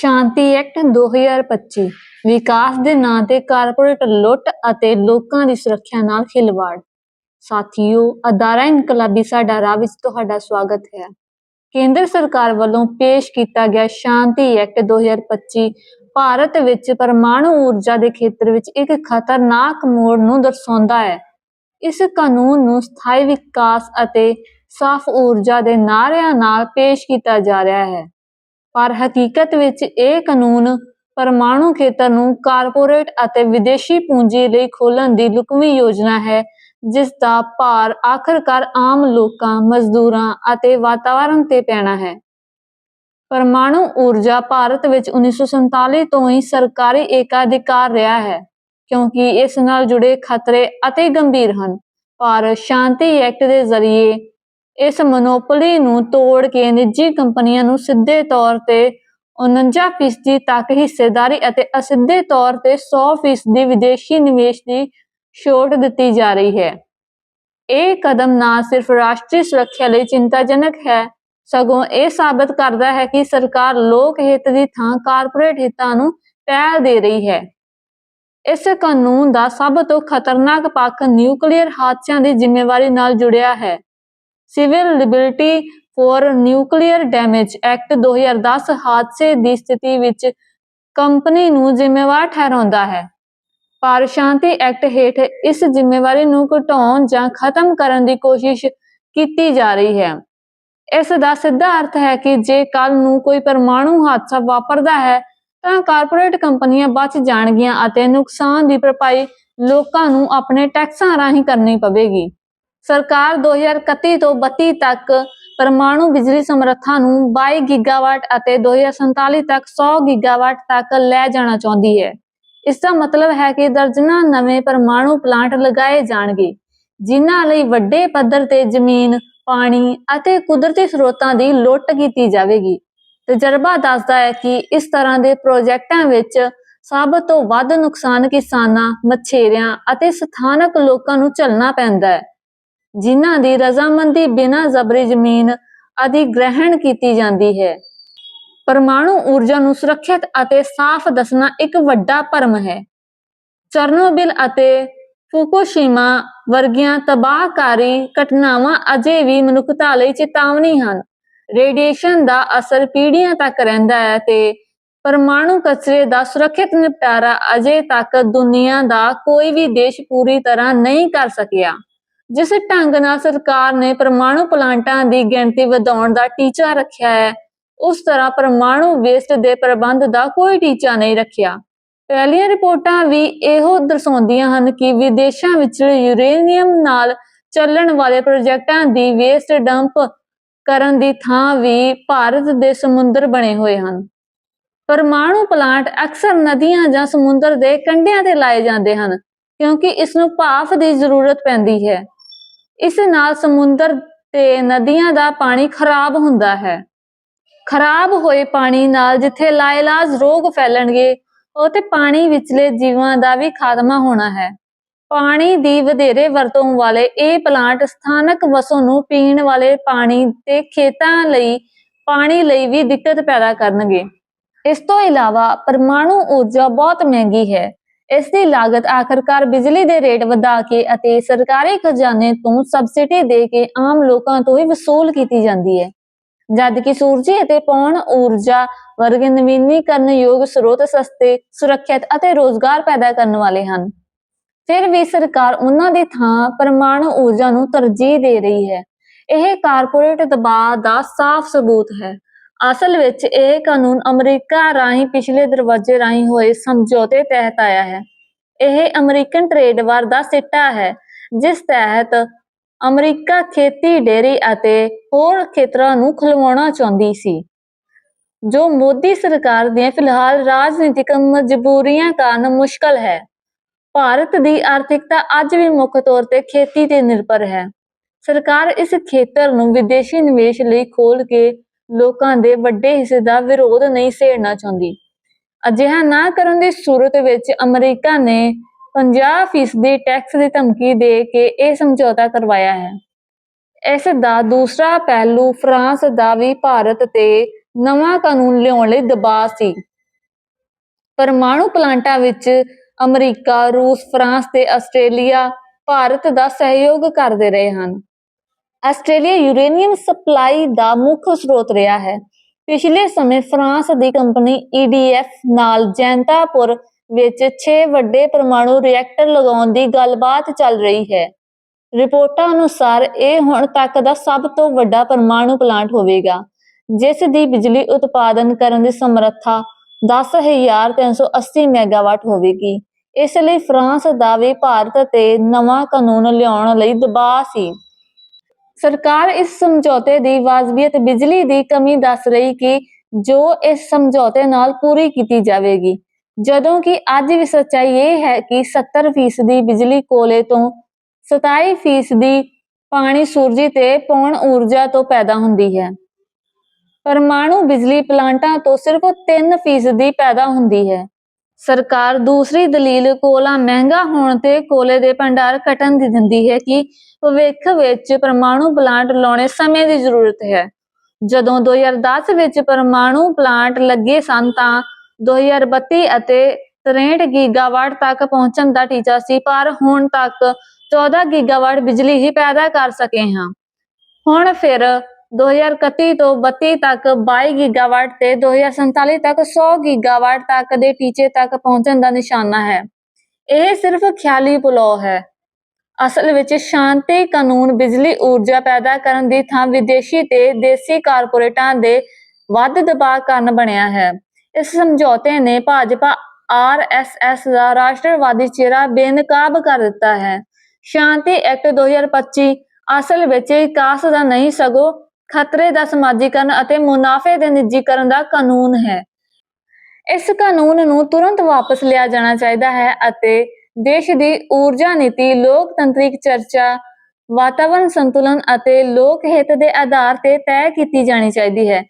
ਸ਼ਾਂਤੀ act 2025 ਵਿਕਾਸ ਦੇ ਨਾਂ ਤੇ ਕਾਰਪੋਰੇਟ ਲੁੱਟ ਅਤੇ ਲੋਕਾਂ ਦੀ ਸੁਰੱਖਿਆ ਨਾਲ ਖਿਲਵਾੜ। ਸਾਥੀਓ, ਅਦਾਰਾ ਇਨਕਲਾਬੀ ਸਾਡਾ ਰਾਹ ਵਿੱਚ ਤੁਹਾਡਾ ਸਵਾਗਤ ਹੈ। ਕੇਂਦਰ ਸਰਕਾਰ ਵੱਲੋਂ ਪੇਸ਼ ਕੀਤਾ ਗਿਆ ਸ਼ਾਂਤੀ ਐਕਟ 2025 ਭਾਰਤ ਵਿੱਚ ਪਰਮਾਣੂ ਊਰਜਾ ਦੇ ਖੇਤਰ ਵਿੱਚ ਇੱਕ ਖਤਰਨਾਕ ਮੋੜ ਨੂੰ ਦਰਸਾਉਂਦਾ ਹੈ। ਇਸ ਕਾਨੂੰਨ ਨੂੰ ਸਥਾਈ ਵਿਕਾਸ ਅਤੇ ਸਾਫ਼ ਊਰਜਾ ਦੇ ਨਾਅਰਿਆਂ ਨਾਲ ਪੇਸ਼ ਕੀਤਾ ਜਾ ਰਿਹਾ ਹੈ। ਪਰ ਹਕੀਕਤ ਵਿੱਚ ਇਹ ਕਾਨੂੰਨ ਪਰਮਾਣੂ ਖੇਤਰ ਨੂੰ ਕਾਰਪੋਰੇਟ ਅਤੇ ਵਿਦੇਸ਼ੀ ਪੂੰਜੀ ਲਈ ਖੋਲਣ ਦੀ ਲੁਕਵੀਂ ਯੋਜਨਾ ਹੈ, ਜਿਸ ਦਾ ਭਾਰ ਆਖਰਕਾਰ ਆਮ ਲੋਕਾਂ, ਮਜ਼ਦੂਰਾਂ ਅਤੇ ਵਾਤਾਵਰਣ ਤੇ ਪੈਣਾ ਹੈ। ਪਰਮਾਣੂ ਊਰਜਾ ਭਾਰਤ ਵਿੱਚ 1947 ਤੋਂ ਹੀ ਸਰਕਾਰੀ ਏਕਾਧਿਕਾਰ ਰਿਹਾ ਹੈ, ਕਿਉਂਕਿ ਇਸ ਨਾਲ ਜੁੜੇ ਖਤਰੇ ਅਤੇ ਗੰਭੀਰ ਹਨ। ਪਰ ਸ਼ਾਂਤੀ ਐਕਟ ਦੇ ਜ਼ਰੀਏ ਇਸ ਮੋਨੋਪੋਲੀ ਨੂੰ ਤੋੜ ਕੇ ਨਿੱਜੀ ਕੰਪਨੀਆਂ ਨੂੰ ਸਿੱਧੇ ਤੌਰ ਤੇ 49% ਤੱਕ ਹਿੱਸੇਦਾਰੀ ਅਤੇ ਅਸਿੱਧੇ ਤੌਰ ਤੇ 100% ਵਿਦੇਸ਼ੀ ਨਿਵੇਸ਼ ਦੀ ਛੋਟ ਦਿੱਤੀ ਜਾ ਰਹੀ ਹੈ। ਇਹ ਕਦਮ ਨਾ ਸਿਰਫ ਰਾਸ਼ਟਰੀ ਸੁਰੱਖਿਆ ਲਈ ਚਿੰਤਾਜਨਕ ਹੈ, ਸਗੋਂ ਇਹ ਸਾਬਤ ਕਰਦਾ ਹੈ ਕਿ ਸਰਕਾਰ ਲੋਕ ਹਿੱਤ ਦੀ ਥਾਂ ਕਾਰਪੋਰੇਟ ਹਿੱਤਾਂ ਨੂੰ ਪਹਿਲ ਦੇ ਰਹੀ ਹੈ। ਇਸ ਕਾਨੂੰਨ ਦਾ ਸਭ ਤੋਂ ਖਤਰਨਾਕ ਪੱਖ ਨਿਊਕਲੀਅਰ ਹਾਦਸਿਆਂ ਦੀ ਜ਼ਿੰਮੇਵਾਰੀ ਨਾਲ ਜੁੜਿਆ ਹੈ। Civil liberty for nuclear damage act 2010 ਹਾਦਸੇ ਦੀ ਸਥਿਤੀ ਵਿੱਚ ਕੰਪਨੀ ਨੂੰ ਜ਼ਿੰਮੇਵਾਰ ਠਹਿਰਾਉਂਦਾ ਹੈ। ਪਰ ਸ਼ਾਂਤੀ ਐਕਟ ਹੇਠ ਇਸ ਜ਼ਿੰਮੇਵਾਰੀ ਨੂੰ ਘਟਾਉਣ ਜਾਂ ਖਤਮ ਕਰਨ ਦੀ ਕੋਸ਼ਿਸ਼ ਕੀਤੀ ਜਾ ਰਹੀ ਹੈ। ਇਸ ਦਾ ਸਿੱਧਾ ਅਰਥ ਹੈ ਕਿ ਜੇ ਕੱਲ ਨੂੰ ਕੋਈ ਪਰਮਾਣੂ ਹਾਦਸਾ ਵਾਪਰਦਾ ਹੈ, ਤਾਂ ਕਾਰਪੋਰੇਟ ਕੰਪਨੀਆਂ ਬਚ ਜਾਣਗੀਆਂ ਅਤੇ ਨੁਕਸਾਨ ਦੀ ਭਰਪਾਈ ਲੋਕਾਂ ਨੂੰ ਆਪਣੇ ਟੈਕਸਾਂ ਰਾਹੀਂ ਕਰਨੀ ਪਵੇਗੀ। ਸਰਕਾਰ 2031 ਤੋਂ 32 ਤੱਕ ਪਰਮਾਣੂ ਬਿਜਲੀ ਸਮਰੱਥਾ ਨੂੰ 22 ਗੀਗਾਵਾਟ ਅਤੇ 2047 ਤੱਕ 100 ਗੀਗਾਵਾਟ ਤੱਕ ਲੈ ਜਾਣਾ ਚਾਹੁੰਦੀ ਹੈ। ਇਸ ਦਾ ਮਤਲਬ ਹੈ ਕਿ ਦਰਜਨਾਂ ਨਵੇਂ ਪਰਮਾਣੂ ਪਲਾਂਟ ਲਗਾਏ ਜਾਣਗੇ, ਜਿਨ੍ਹਾਂ ਲਈ ਵੱਡੇ ਪੱਧਰ ਤੇ ਜ਼ਮੀਨ, ਪਾਣੀ ਅਤੇ ਕੁਦਰਤੀ ਸਰੋਤਾਂ ਦੀ ਲੁੱਟ ਕੀਤੀ ਜਾਵੇਗੀ। ਤਜਰਬਾ ਦੱਸਦਾ ਹੈ ਕਿ ਇਸ ਤਰ੍ਹਾਂ ਦੇ ਪ੍ਰੋਜੈਕਟਾਂ ਵਿੱਚ ਸਭ ਤੋਂ ਵੱਧ ਨੁਕਸਾਨ ਕਿਸਾਨਾਂ, ਮਛੇਰਿਆਂ ਅਤੇ ਸਥਾਨਕ ਲੋਕਾਂ ਨੂੰ ਝੱਲਣਾ ਪੈਂਦਾ ਹੈ। ਜਿਨ੍ਹਾਂ ਦੀ ਰਜ਼ਾਮੰਦੀ ਬਿਨਾਂ ਜ਼ਬਰੀ ਜ਼ਮੀਨ ਆਦਿ ਗ੍ਰਹਿਣ ਕੀਤੀ ਜਾਂਦੀ ਹੈ। ਪਰਮਾਣੂ ਊਰਜਾ ਨੂੰ ਸੁਰੱਖਿਅਤ ਅਤੇ ਸਾਫ਼ ਦੱਸਣਾ ਇੱਕ ਵੱਡਾ ਭਰਮ ਹੈ। ਚਰਨੋਬਿਲ ਅਤੇ ਫੁਕੂਸ਼ੀਮਾ ਵਰਗੀਆਂ ਤਬਾਹਕਾਰੀ ਘਟਨਾਵਾਂ ਅਜੇ ਵੀ ਮਨੁੱਖਤਾ ਲਈ ਚੇਤਾਵਨੀ ਹਨ। ਰੇਡੀਏਸ਼ਨ ਦਾ ਅਸਰ ਪੀੜ੍ਹੀਆਂ ਤੱਕ ਰਹਿੰਦਾ ਹੈ ਤੇ ਪਰਮਾਣੂ ਕਚਰੇ ਦਾ ਸੁਰੱਖਿਅਤ ਨਿਪਟਾਰਾ ਅਜੇ ਤੱਕ ਦੁਨੀਆ ਦਾ ਕੋਈ ਵੀ ਦੇਸ਼ ਪੂਰੀ ਤਰ੍ਹਾਂ ਨਹੀਂ ਕਰ ਸਕਿਆ। ਜਿਸ ਢੰਗ ਨਾਲ ਸਰਕਾਰ ਨੇ ਪਰਮਾਣੂ ਪਲਾਂਟਾਂ ਦੀ ਗਿਣਤੀ ਵਧਾਉਣ ਦਾ ਟੀਚਾ ਰੱਖਿਆ ਹੈ, ਉਸ ਤਰ੍ਹਾਂ ਪਰਮਾਣੂ ਵੇਸਟ ਦੇ ਪ੍ਰਬੰਧ ਦਾ ਕੋਈ ਟੀਚਾ ਨਹੀਂ ਰੱਖਿਆ। ਪਹਿਲੀਆਂ ਰਿਪੋਰਟਾਂ ਵੀ ਇਹੋ ਦਰਸਾਉਂਦੀਆਂ ਹਨ ਕਿ ਵਿਦੇਸ਼ਾਂ ਵਿੱਚ ਯੂਰੇਨੀਅਮ ਨਾਲ ਚੱਲਣ ਵਾਲੇ ਪ੍ਰੋਜੈਕਟਾਂ ਦੀ ਵੇਸਟ ਡੰਪ ਕਰਨ ਦੀ ਥਾਂ ਵੀ ਭਾਰਤ ਦੇ ਸਮੁੰਦਰ ਬਣੇ ਹੋਏ ਹਨ। ਪਰਮਾਣੂ ਪਲਾਂਟ ਅਕਸਰ ਨਦੀਆਂ ਜਾਂ ਸਮੁੰਦਰ ਦੇ ਕੰਢਿਆਂ ਤੇ ਲਾਏ ਜਾਂਦੇ ਹਨ, ਕਿਉਂਕਿ ਇਸ ਨੂੰ ਭਾਫ਼ ਦੀ ਜ਼ਰੂਰਤ ਪੈਂਦੀ ਹੈ। ਇਸ ਨਾਲ ਸਮੁੰਦਰ ਤੇ ਨਦੀਆਂ ਦਾ ਪਾਣੀ ਖਰਾਬ ਹੁੰਦਾ ਹੈ। ਖਰਾਬ ਹੋਏ ਪਾਣੀ ਨਾਲ ਜਿੱਥੇ ਲਾਇਲਾਜ ਰੋਗ ਫੈਲਣਗੇ, ਉਥੇ ਪਾਣੀ ਵਿਚਲੇ ਜੀਵਾਂ ਦਾ ਵੀ ਖਾਤਮਾ ਹੋਣਾ ਹੈ। ਪਾਣੀ ਦੀ ਵਧੇਰੇ ਵਰਤੋਂ ਵਾਲੇ ਇਹ ਪਲਾਂਟ ਸਥਾਨਕ ਵਸੋਂ ਨੂੰ ਪੀਣ ਵਾਲੇ ਪਾਣੀ ਤੇ ਖੇਤਾਂ ਲਈ, ਪਾਣੀ ਲਈ ਵੀ ਦਿੱਕਤ ਪੈਦਾ ਕਰਨਗੇ। ਇਸ ਤੋਂ ਇਲਾਵਾ ਪਰਮਾਣੂ ਊਰਜਾ ਬਹੁਤ ਮਹਿੰਗੀ ਹੈ। ਇਸ ਦੀ ਲਾਗਤ ਆਖਰਕਾਰ ਬਿਜਲੀ ਦੇ ਰੇਟ ਵਧਾ ਕੇ ਅਤੇ ਸਰਕਾਰੀ ਖਜ਼ਾਨੇ ਤੋਂ ਸਬਸਿਡੀ ਦੇ ਕੇ ਆਮ ਲੋਕਾਂ ਤੋਂ ਹੀ ਵਸੂਲ ਕੀਤੀ ਜਾਂਦੀ ਹੈ। ਜਦਕਿ ਸੂਰਜੀ ਅਤੇ ਪੌਣ ਊਰਜਾ ਵਰਗੇ ਨਵੀਨੀਕਰਨ ਯੋਗ ਸਰੋਤ ਸਸਤੇ, ਸੁਰੱਖਿਅਤ ਅਤੇ ਰੋਜ਼ਗਾਰ ਪੈਦਾ ਕਰਨ ਵਾਲੇ ਹਨ। ਫਿਰ ਵੀ ਸਰਕਾਰ ਉਹਨਾਂ ਦੀ ਥਾਂ ਪਰਮਾਣੂ ਊਰਜਾ ਨੂੰ ਤਰਜੀਹ ਦੇ ਰਹੀ ਹੈ। ਇਹ ਕਾਰਪੋਰੇਟ ਦਬਾਅ ਦਾ ਸਾਫ਼ ਸਬੂਤ ਹੈ। ਅਸਲ ਵਿੱਚ ਇਹ ਕਾਨੂੰਨ ਅਮਰੀਕਾ ਰਾਹੀਂ ਪਿਛਲੇ ਦਰਵਾਜ਼ੇ ਰਾਹੀਂ ਹੋਏ ਸਮਝੌਤੇ ਤਹਿਤ ਆਇਆ ਹੈ। ਇਹ ਅਮਰੀਕਨ ਟ੍ਰੇਡ ਵਾਰ ਦਾ ਸਿੱਟਾ ਹੈ, ਜਿਸ ਤਹਿਤ ਅਮਰੀਕਾ ਖੇਤੀ ਡੇਰੀ ਅਤੇ ਹੋਰ ਖੇਤਰਾਂ ਨੂੰ ਖੁਲਵਾਉਣਾ ਚਾਹੁੰਦੀ ਸੀ। ਜੋ ਮੋਦੀ ਸਰਕਾਰ ਦੀਆਂ ਫਿਲਹਾਲ ਰਾਜਨੀਤਿਕ ਮਜਬੂਰੀਆਂ ਕਾਰਨ ਮੁਸ਼ਕਲ ਹੈ, ਭਾਰਤ ਦੀ ਆਰਥਿਕਤਾ ਅੱਜ ਵੀ ਮੁੱਖ ਤੌਰ ਤੇ ਖੇਤੀ ਤੇ ਨਿਰਭਰ ਹੈ। ਸਰਕਾਰ ਇਸ ਖੇਤਰ ਨੂੰ ਵਿਦੇਸ਼ੀ ਨਿਵੇਸ਼ ਲਈ ਖੋਲ ਕੇ ਲੋਕਾਂ ਦੇ ਵੱਡੇ ਹਿੱਸੇ ਦਾ ਵਿਰੋਧ ਨਹੀਂ ਸੇੜਨਾ ਚਾਹੁੰਦੀ। ਅਜਿਹਾ ਨਾ ਕਰਨ ਦੀ ਸੂਰਤ ਵਿੱਚ ਅਮਰੀਕਾ ਨੇ 50% ਟੈਕਸ ਦੀ ਧਮਕੀ ਦੇ ਕੇ ਇਹ ਸਮਝੌਤਾ ਕਰਵਾਇਆ ਹੈ। ਇਸ ਦਾ ਦੂਸਰਾ ਪਹਿਲੂ ਫਰਾਂਸ ਦਾ ਵੀ ਭਾਰਤ ਤੇ ਨਵਾਂ ਕਾਨੂੰਨ ਲਿਆਉਣ ਲਈ ਦਬਾਅ ਸੀ। ਪਰਮਾਣੂ ਪਲਾਂਟਾਂ ਵਿੱਚ ਅਮਰੀਕਾ, ਰੂਸ, ਫਰਾਂਸ ਤੇ ਆਸਟ੍ਰੇਲੀਆ ਭਾਰਤ ਦਾ ਸਹਿਯੋਗ ਕਰਦੇ ਰਹੇ ਹਨ। ਆਸਟ੍ਰੇਲੀਆ ਯੂਰੇਨੀਅਮ ਸਪਲਾਈ ਦਾ ਮੁੱਖ ਸਰੋਤ ਰਿਹਾ ਹੈ। ਪਿਛਲੇ ਸਮੇਂ ਫਰਾਂਸ ਦੀ ਕੰਪਨੀ EDF ਨਾਲ ਜੈਂਤਾਪੁਰ ਵਿੱਚ 6 ਵੱਡੇ ਪਰਮਾਣੂ ਰਿਐਕਟਰ ਲਗਾਉਣ ਦੀ ਗੱਲਬਾਤ ਚੱਲ ਰਹੀ ਹੈ। ਰਿਪੋਰਟਾਂ ਅਨੁਸਾਰ ਇਹ ਹੁਣ ਤੱਕ ਦਾ ਸਭ ਤੋਂ ਵੱਡਾ ਪਰਮਾਣੂ ਪਲਾਂਟ ਹੋਵੇਗਾ, ਜਿਸ ਦੀ ਬਿਜਲੀ ਉਤਪਾਦਨ ਕਰਨ ਦੀ ਸਮਰੱਥਾ 10380 ਮੈਗਾਵਾਟ ਹੋਵੇਗੀ। ਇਸ ਲਈ ਫਰਾਂਸ ਦਾ ਵੀ ਭਾਰਤ ਤੇ ਨਵਾਂ ਕਾਨੂੰਨ ਲਿਆਉਣ ਲਈ ਦਬਾਅ ਸੀ। ਸਰਕਾਰ ਇਸ ਸਮਝੌਤੇ ਦੀ ਵਾਜਬੀਅਤ ਬਿਜਲੀ ਦੀ ਕਮੀ ਦੱਸ ਰਹੀ ਕਿ ਜੋ ਇਸ ਸਮਝੌਤੇ ਨਾਲ ਪੂਰੀ ਕੀਤੀ ਜਾਵੇਗੀ। ਜਦੋਂ ਕਿ ਅੱਜ ਵੀ ਸੱਚਾਈ ਇਹ ਹੈ ਕਿ 70% ਬਿਜਲੀ ਕੋਲੇ ਤੋਂ 27% ਪਾਣੀ ਸੂਰਜੀ ਤੇ ਪੌਣ ਊਰਜਾ ਤੋਂ ਪੈਦਾ ਹੁੰਦੀ ਹੈ। ਪਰਮਾਣੂ ਬਿਜਲੀ ਪਲਾਂਟਾਂ ਤੋਂ ਸਿਰਫ 3% ਪੈਦਾ ਹੁੰਦੀ ਹੈ। ਸਰਕਾਰ ਦੂਸਰੀ ਦਲੀਲ ਕੋਲਾ ਮਹਿੰਗਾ ਹੋਣ ਤੇ ਕੋਲੇ ਦੇ ਭੰਡਾਰ ਘਟਣ ਦੀ ਦਿੰਦੀ ਹੈ ਕਿ ਭਵਿੱਖ ਵਿੱਚ ਪਰਮਾਣੂ ਪਲਾਂਟ ਲਾਉਣੇ ਸਮੇਂ ਦੀ ਜ਼ਰੂਰਤ ਹੈ। ਜਦੋਂ 2010 ਵਿੱਚ ਪਰਮਾਣੂ ਪਲਾਂਟ ਲੱਗੇ ਸਨ ਤਾਂ 2032 ਅਤੇ 63 ਗੀਗਾਵਾਟ ਤੱਕ ਪਹੁੰਚਣ ਦਾ ਟੀਚਾ ਸੀ, ਪਰ ਹੁਣ ਤੱਕ 14 ਗੀਗਾਵਾਟ ਬਿਜਲੀ ਹੀ ਪੈਦਾ ਕਰ ਸਕੇ ਹਾਂ। ਹੁਣ ਫਿਰ 2031 ਤੋਂ 32 ਤੱਕ 22 ਗੀਗਾਵਾਟ ਤੇ 2047 ਤੱਕ 100 ਗੀਗਾਵਾਟ ਤੱਕ ਦੇ ਟੀਚੇ ਤੱਕ ਪਹੁੰਚਣ ਦਾ ਨਿਸ਼ਾਨਾ ਹੈ। ਇਹ ਸਿਰਫ ਖਿਆਲੀ ਪੁਲਾਅ ਹੈ। ਅਸਲ ਵਿੱਚ ਸ਼ਾਂਤੀ ਕਾਨੂੰਨ ਬਿਜਲੀ ਊਰਜਾ ਪੈਦਾ ਕਰਨ ਦੀ ਥਾਂ ਵਿਦੇਸ਼ੀ ਤੇ ਦੇਸੀ ਕਾਰਪੋਰੇਟਾਂ ਦੇ ਵੱਧ ਦਬਾਅ ਕਾਰਨ ਬਣਿਆ ਹੈ। ਇਸ ਸਮਝੌਤੇ ਨੇ ਭਾਜਪਾ ਆਰਐਸਐਸ ਦਾ ਰਾਸ਼ਟਰਵਾਦੀ ਚਿਹਰਾ ਬੇਨਕਾਬ ਕਰ ਦਿੱਤਾ ਹੈ। ਸ਼ਾਂਤੀ ਐਕਟ 2025 ਅਸਲ ਵਿੱਚ ਵਿਕਾਸ ਦਾ ਨਹੀਂ ਸਗੋਂ ਖਤਰੇ ਦਾ ਸਮਾਜੀਕਰਨ ਅਤੇ ਮੁਨਾਫੇ ਦੇ ਨਿੱਜੀਕਰਨ ਦਾ ਕਾਨੂੰਨ ਹੈ। ਇਸ ਕਾਨੂੰਨ ਨੂੰ ਤੁਰੰਤ ਵਾਪਸ ਲਿਆ ਜਾਣਾ ਚਾਹੀਦਾ ਹੈ ਅਤੇ ਦੇਸ਼ ਦੀ ਊਰਜਾ ਨੀਤੀ, ਲੋਕਤੰਤਰਿਕ ਚਰਚਾ ਵਾਤਾਵਰਣ ਸੰਤੁਲਨ ਅਤੇ ਲੋਕ ਹਿੱਤ ਦੇ ਆਧਾਰ ਤੇ ਤੈਅ ਕੀਤੀ ਜਾਣੀ ਚਾਹੀਦੀ ਹੈ।